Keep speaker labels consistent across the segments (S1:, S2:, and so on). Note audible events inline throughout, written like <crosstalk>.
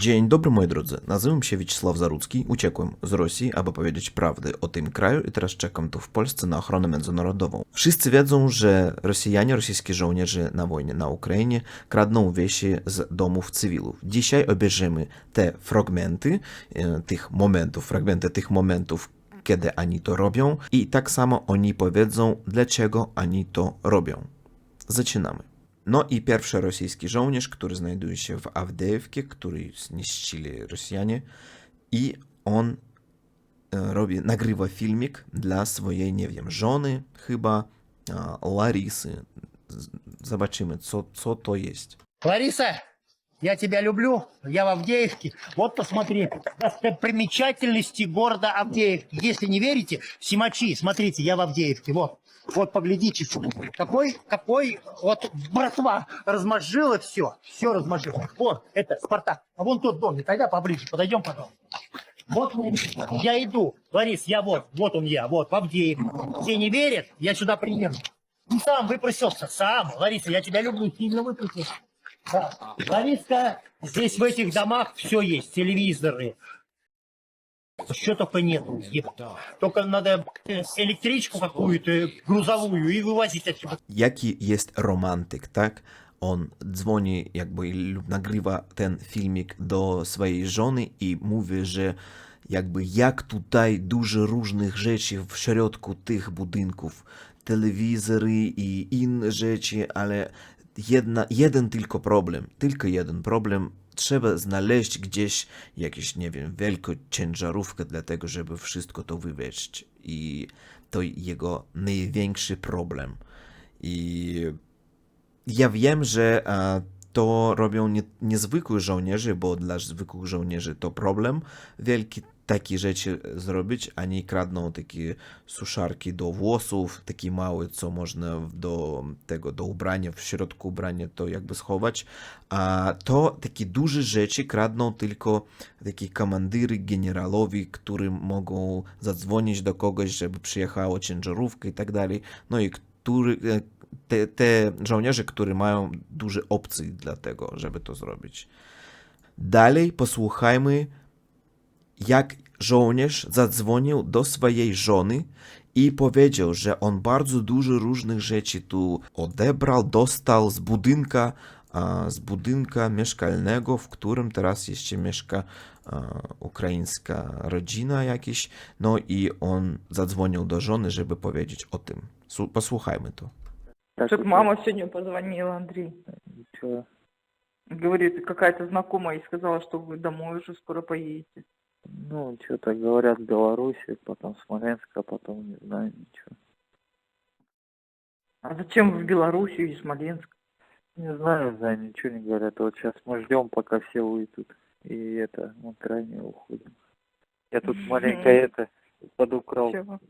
S1: Dzień dobry moi drodzy, nazywam się Wiesław Zarudzki, uciekłem z Rosji, aby powiedzieć prawdę o tym kraju i teraz czekam tu w Polsce na ochronę międzynarodową. Wszyscy wiedzą, że Rosjanie, rosyjskie żołnierze na wojnie na Ukrainie kradną wieści z domów cywilów. Dzisiaj obejrzymy te fragmenty e, tych momentów, fragmenty tych momentów, kiedy oni to robią i tak samo oni powiedzą, dlaczego oni to robią. Zaczynamy. Który znajduje się w Awdejewkie, który zniszczyli Rosjanie i on e, robi, nagrywa filmik dla swojej, nie wiem, żony chyba, a, Larysy. Z- Zobaczymy, co, co to jest.
S2: Лариса, я тебя люблю, я в Авдеевке. Вот посмотри, достопримечательности города Авдеевки. Если не верите, Симачи, смотрите, я в Авдеевке. Вот, вот поглядите, какой, какой, вот братва размозжила все, все размозжила. Вот, это Спартак. А вон тот домик, тогда поближе, подойдем потом. Вот я иду, Ларис, я вот, вот он я, вот, в Авдеевке. Все не верят, я сюда приеду. Сам выпросился, сам. Лариса, я тебя люблю, сильно выпросился. Да. Лариска, здесь в этих домах все есть, телевизоры. Что только нету. Только надо э, электричку какую-то грузовую и wywозить отсюда.
S1: Jaki jest romantyk, tak? On dzwoni jakby lub nagrywa ten filmik do swojej żony i mówi, że jakby jak tutaj dużo różnych rzeczy w środku tych budynków, telewizory i inne rzeczy, ale jedna, jeden tylko problem, tylko jeden problem. Trzeba znaleźć gdzieś jakieś, nie wiem, wielką ciężarówkę dla tego, żeby wszystko to wywieźć. I to jego największy problem. I ja wiem, że e, to robią nie, niezwykłych żołnierzy, bo dla zwykłych żołnierzy to problem wielki takie rzeczy zrobić, a nie kradną takie suszarki do włosów, takie małe, co można do tego, do ubrania, w środku ubrania to jakby schować, a to takie duże rzeczy kradną tylko takie komandyry, generalowi, którzy mogą zadzwonić do kogoś, żeby przyjechała ciężarówka i tak dalej, no i który, e, te, te żołnierze, którzy mają duże opcje dla tego, żeby to zrobić. Dalej posłuchajmy, jak żołnierz zadzwonił do swojej żony i powiedział, że on bardzo dużo różnych rzeczy tu odebrał, dostał z budynka, a, z budynka mieszkalnego, w którym teraz jeszcze mieszka a, ukraińska rodzina jakiś. No i on zadzwonił do żony, żeby powiedzieć o tym. Su- Posłuchajmy to.
S3: Что-то мама сегодня позвонила, Андрей.
S4: Чё?
S3: Говорит, какая-то знакомая и сказала, что вы домой уже скоро поедете.
S4: Ну, что-то говорят Беларуси, потом Смоленск, а потом не знаю ничего.
S3: А зачем в Белоруссию и Смоленск?
S4: Не знаю, да, ничего не говорят. Вот сейчас мы ждем, пока все уйдут. И это, мы крайне уходим. Я тут маленько это подукрал.
S3: Чего?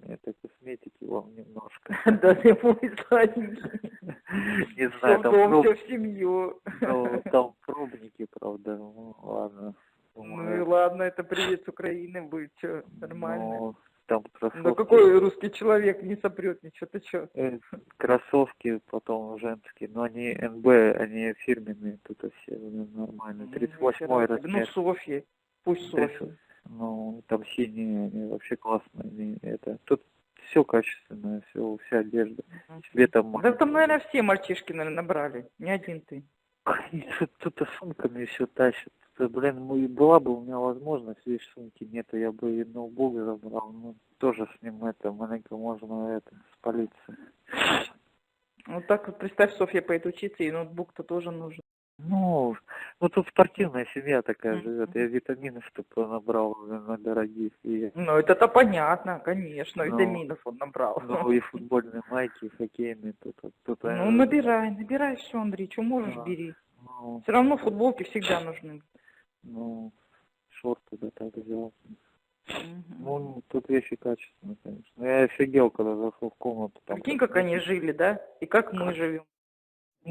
S4: Это косметики вам немножко. <laughs>
S3: Да сладенький.
S4: Не знаю,
S3: в
S4: там,
S3: в семью.
S4: ну, там пробники, правда. Ну, ладно.
S3: Ну и
S4: Думаю,
S3: ладно, это привет с Украины будет, что, нормально.
S4: ну, там кроссовки.
S3: Да какой русский человек не сопрет ничего, ты что?
S4: Э, Кроссовки, потом женские, но они НБ, они фирменные, тут все нормально. 38
S3: Ну,
S4: размер.
S3: Софья, пусть
S4: 30.
S3: Софья.
S4: Ну, там синие, они вообще классные. они это. Тут все качественное, все, вся одежда. Тебе там...
S3: Да там, наверное, все мальчишки, наверное, набрали, не один ты. <laughs>
S4: Тут- Тут-то сумками все тащат. Тут, блин, ну, и была бы у меня возможность, видишь, сумки нету, я бы и ноутбук забрал, ну, тоже с ним это, маленько можно это, спалиться.
S3: Вот так вот представь, Софья поедет учиться, и ноутбук-то тоже нужен.
S4: Ну, ну тут спортивная семья такая
S3: Мгм.
S4: живет. Я витаминов что набрал на дорогих. И,
S3: Ну, это-то понятно, конечно,
S4: Ну,
S3: витаминов он набрал.
S4: ну, и футбольные майки, и хоккейные. Тут, тут, тут,
S3: Ну, набирай, набирай все, Андрей, что можешь,
S4: Да.
S3: бери.
S4: Ну,
S3: Все равно футболки всегда нужны.
S4: ну, шорты да так взял.
S3: Мгм.
S4: Ну, тут вещи качественные, конечно. Я офигел, когда зашел в комнату. Там
S3: Прикинь, как они жили, да? И как мы живем.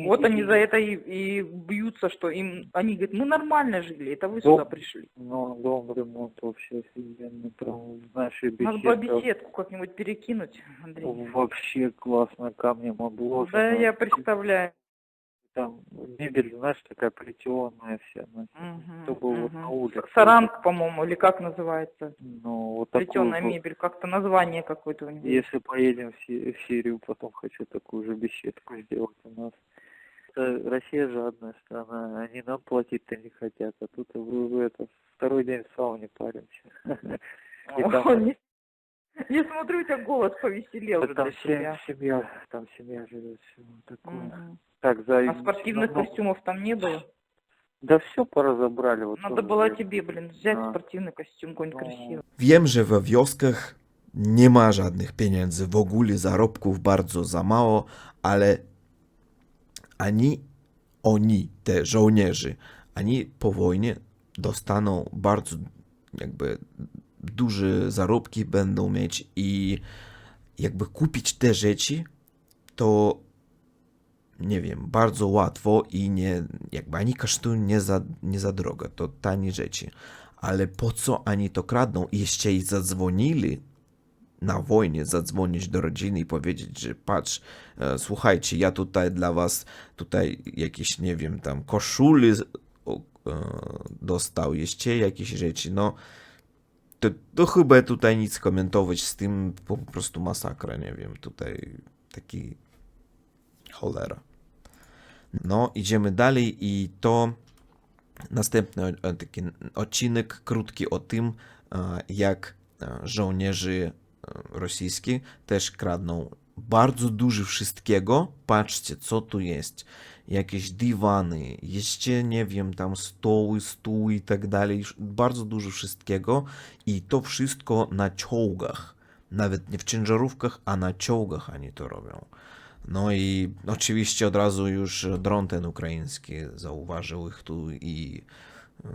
S3: Вот они за это и, и бьются, что им они говорят, мы нормально жили, это вы
S4: Ну,
S3: сюда пришли.
S4: Ну, дом ремонт вообще офигенный. Прям, знаешь, и
S3: Надо
S4: беседка
S3: беседку как-нибудь перекинуть, Андрей.
S4: вообще классно камнем обложено.
S3: Да, я представляю.
S4: там мебель, знаешь, такая плетеная вся,
S3: Мгм,
S4: чтобы вот
S3: мгм.
S4: на улице.
S3: Саранг, по-моему, или как называется?
S4: Ну, вот такую
S3: Плетеная
S4: вот.
S3: мебель, как-то название какое-то у него.
S4: Если поедем в, в Сирию, потом хочу такую же беседку сделать у нас. Это Россия жадная страна, они нам платить-то не хотят, а тут вы, вы это второй день в сауне паримся. <laughs>
S3: Не смотрю, у тебя голос повеселел же
S4: там семья, там семья живет, такое.
S3: Мгм.
S4: Так, за
S3: А спортивных костюмов там не было?
S4: Да все поразобрали. Вот
S3: Надо
S4: тоже
S3: было
S4: я-
S3: тебе, блин, взять
S4: А.
S3: спортивny костюм какой-нибудь
S4: Ну,
S3: красивый.
S1: Wiem, że we wioskach nie ma żadnych pieniędzy, w ogóle zarobków bardzo za mało, ale ani oni, te żołnierze, ani po wojnie dostaną bardzo jakby duże zarobki będą mieć i jakby kupić te rzeczy, to nie wiem, bardzo łatwo i nie, jakby ani kosztują nie za, nie za drogo, to tanie rzeczy. Ale po co oni to kradną? I Jeszcze i zadzwonili na wojnie, zadzwonić do rodziny i powiedzieć, że patrz, e, słuchajcie, ja tutaj dla was tutaj jakieś, nie wiem, tam koszuli e, dostał, jeszcze jakieś rzeczy, no to, to chyba tutaj nic komentować z tym, po prostu masakra, nie wiem, tutaj taki cholera. No, idziemy dalej i to następny taki odcinek krótki o tym, e, jak e, rosyjskie też kradną bardzo dużo wszystkiego. Patrzcie, co tu jest. Jakieś dywany, jeszcze nie wiem, tam stoły, stół i tak dalej. Bardzo dużo wszystkiego i to wszystko na czołgach. Nawet nie w ciężarówkach, a na czołgach oni to robią. No i oczywiście od razu już dron ten ukraiński zauważył ich tu i e,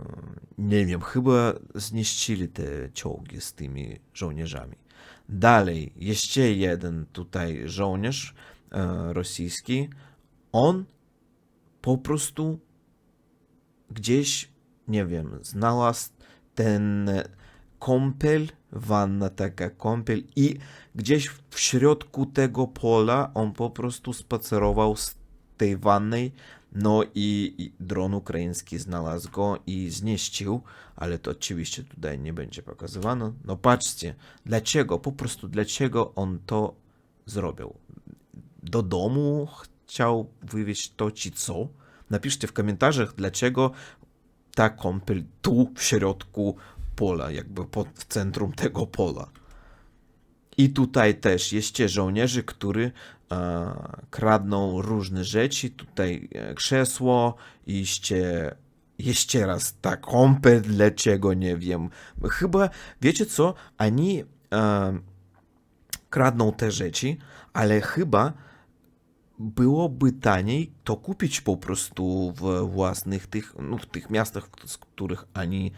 S1: nie wiem, chyba zniszczyli te czołgi z tymi żołnierzami. Dalej, jeszcze jeden tutaj żołnierz e, rosyjski, on po prostu gdzieś, nie wiem, znalazł ten kąpiel, wanna taka kąpiel i gdzieś w środku tego pola on po prostu spacerował z tej wannej, no i, dron ukraiński znalazł go i zniszczył, ale to oczywiście tutaj nie będzie pokazywane. No patrzcie, dlaczego, po prostu dlaczego on to zrobił? Do domu chciał wywieźć to ci co? Napiszcie w komentarzach, dlaczego ta kąpiel tu w środku pola, jakby pod, w centrum tego pola. I tutaj też jest żołnierzy, którzy e, kradną różne rzeczy. Tutaj e, krzesło, jeszcze, jeszcze raz ta kąpiel, dlaczego nie wiem. Chyba, wiecie co, oni e, kradną te rzeczy, ale chyba byłoby taniej to kupić po prostu w własnych tych, no, w tych miastach, z których oni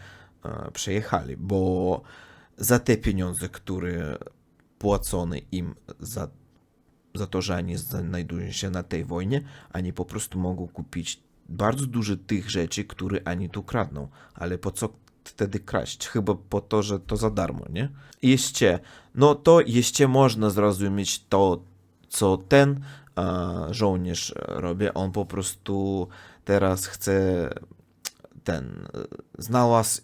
S1: e, przejechali, bo za te pieniądze, które płacone im za, za to, że oni znajdują się na tej wojnie, oni po prostu mogą kupić bardzo dużo tych rzeczy, które oni tu kradną, ale po co wtedy kraść? Chyba po to, że to za darmo, nie? Jeszcze, no to jeszcze można zrozumieć to, co ten e, żołnierz robi. On po prostu teraz chce ten, e, znalazł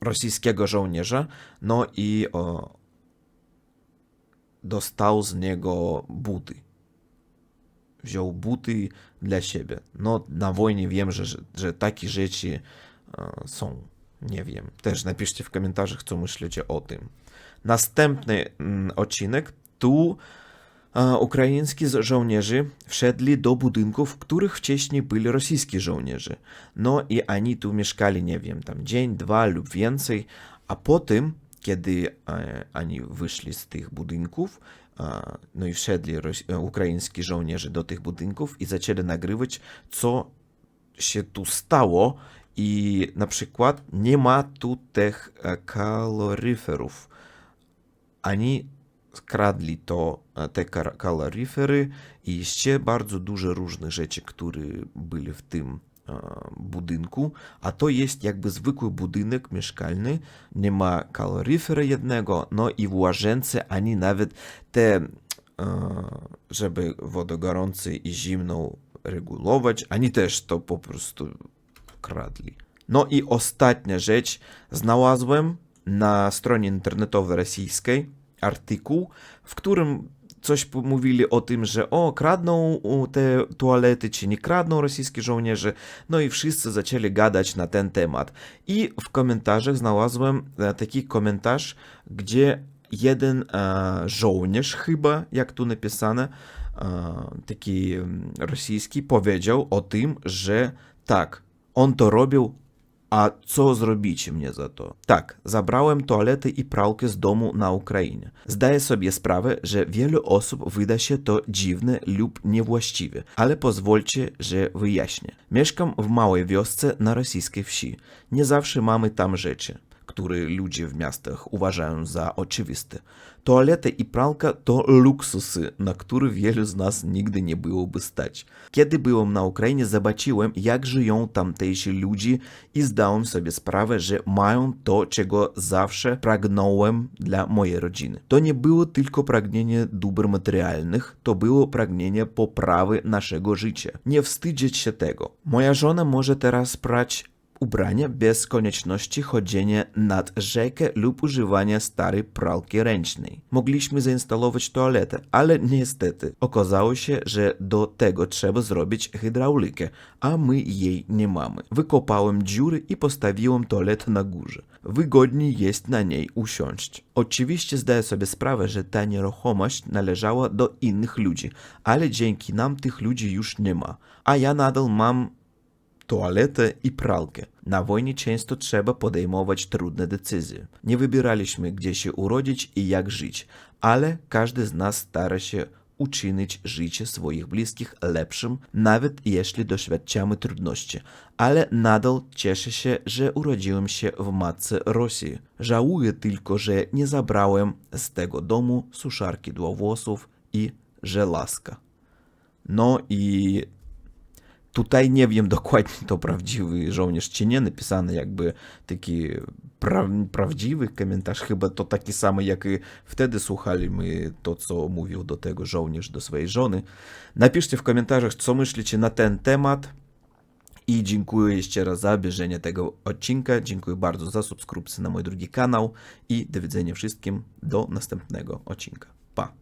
S1: rosyjskiego żołnierza, no i o, dostał z niego buty. Wziął buty dla siebie. No, na wojnie wiem, że, że, takie rzeczy e, są. Nie wiem. Też napiszcie w komentarzach, co myślicie o tym. Następny mm, odcinek. Tu e, ukraińscy żołnierze wszedli do budynków, w których wcześniej byli rosyjscy żołnierze. No i oni tu mieszkali, nie wiem, tam dzień, dwa lub więcej, a potem, kiedy e, oni wyszli z tych budynków, e, no i wszedli e, ukraińscy żołnierze do tych budynków i zaczęli nagrywać, co się tu stało i na przykład nie ma tu tych e, kaloryferów. Oni skradli to, e, te kaloryfery i jeszcze bardzo dużo różnych rzeczy, które były w tym e, budynku, a to jest jakby zwykły budynek mieszkalny, nie ma kaloryfera jednego, no i w łazience ani nawet te, e, żeby wodę gorącą i zimną regulować. Oni też to po prostu kradli. No i ostatnia rzecz. Znalazłem na stronie internetowej rosyjskiej artykuł, w którym coś mówili o tym, że o, kradną te toalety, czy nie kradną rosyjskie żołnierze. No i wszyscy zaczęli gadać na ten temat. I w komentarzach znalazłem e, taki komentarz, gdzie jeden e, żołnierz chyba, jak tu napisane, e, taki mm, rosyjski, powiedział o tym, że tak, on to robił, a co zrobicie mnie za to? Tak, zabrałem toalety i pralkę z domu na Ukrainie. Zdaję sobie sprawę, że wielu osób wyda się to dziwne lub niewłaściwe, ale pozwólcie, że wyjaśnię. Mieszkam w małej wiosce na rosyjskiej wsi. Nie zawsze mamy tam rzeczy, które ludzie w miastach uważają za oczywiste. Toaleta i pralka to luksusy, na które wielu z nas nigdy nie byłoby stać. Kiedy byłem na Ukrainie, zobaczyłem, jak żyją tamtejsi ludzie i zdałem sobie sprawę, że mają to, czego zawsze pragnąłem dla mojej rodziny. To nie było tylko pragnienie dóbr materialnych, to było pragnienie poprawy naszego życia. Nie wstydzić się tego. Moja żona może teraz prać ubrania bez konieczności chodzenia nad rzekę lub używania starej pralki ręcznej. Mogliśmy zainstalować toaletę, ale niestety okazało się, że do tego trzeba zrobić hydraulikę, a my jej nie mamy. Wykopałem dziury i postawiłem toaletę na górze. Wygodniej jest na niej usiąść. Oczywiście zdaję sobie sprawę, że ta nieruchomość należała do innych ludzi, ale dzięki nam tych ludzi już nie ma, a ja nadal mam toaletę i pralkę. Na wojnie często trzeba podejmować trudne decyzje. Nie wybieraliśmy, gdzie się urodzić i jak żyć, ale każdy z nas stara się uczynić życie swoich bliskich lepszym, nawet jeśli doświadczamy trudności. Ale nadal cieszę się, że urodziłem się w matce Rosji. Żałuję tylko, że nie zabrałem z tego domu suszarki dla włosów i żelazka. No i Tutaj nie wiem dokładnie, to prawdziwy żołnierz czy nie, napisany jakby taki pra prawdziwy komentarz, chyba to taki samý, jak i wtedy słuchaliśmy to, co mówił do tego żołnierz do swojej żony. Napiszcie w komentarzach, co myślicie na ten temat. I dziękuję jeszcze raz za obejrzenie tego odcinka. Dziękuję bardzo za subskrypcję na mój drugi kanał i do widzenia wszystkim do następnego odcinka. Pa!